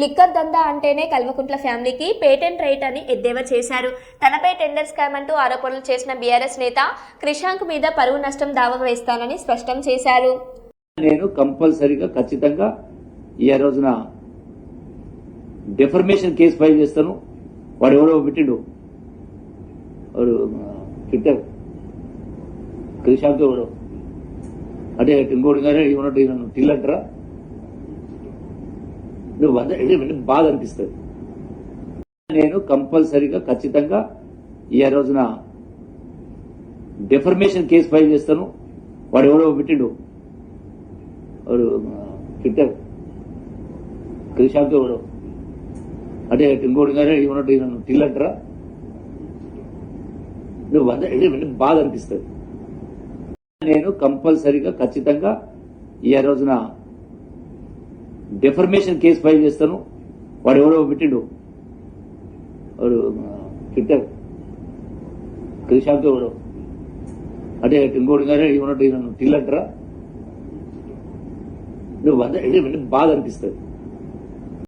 Liquor దందా అంటేనే కల్వకుంట్ల ఫ్యామిలీకి పేటెంట్ రైట్ అని ఎద్దేవా చేశారు. తనపై టెండర్ స్కామ్ అంటూ ఆరోపణలు చేసిన బీఆర్ఎస్ నేత క్రిషాంక్ మీద పరువు నష్టం దావా వేస్తానని స్పష్టం చేశారు. నేను కంపల్సరీగా ఖచ్చితంగా ఈ రోజున డెఫర్మేషన్ కేసు ఫైల్ చేస్తాను. వాడు ఎవరో పెట్టిండు. వాడు ట్విట్టర్ క్రిషాంత్ ఎవడో. అంటే ఇంకోటి కానీ ఏమన్నట్టు టిల్ అంటారా? నువ్వు వంద బాధ అనిపిస్తుంది. నేను కంపల్సరీగా ఖచ్చితంగా ఈ రోజున డెఫర్మేషన్ కేసు ఫైల్ చేస్తాను. వాడు ఎవడో పెట్టిండు. వాడు ట్విట్టర్. క్రిషాంత్ ఎవడో అంటే ఇంకోటి కానీ ఇవ్వనట్టు నన్ను నువ్వు వంద బాధ అనిపిస్తుంది. నేను కంపల్సరీగా ఖచ్చితంగా ఈ రోజున డెఫర్మేషన్ కేసు ఫైల్ చేస్తాను. వాడు ఎవడో పెట్టిండు. వాడు ట్విట్టర్ క్రిషాంత్ ఎవడో అంటే ఇంకోటి కానీ ఏమన్నట్టు నన్ను టిల్లంటారా నువ్వు బాధ అనిపిస్తుంది.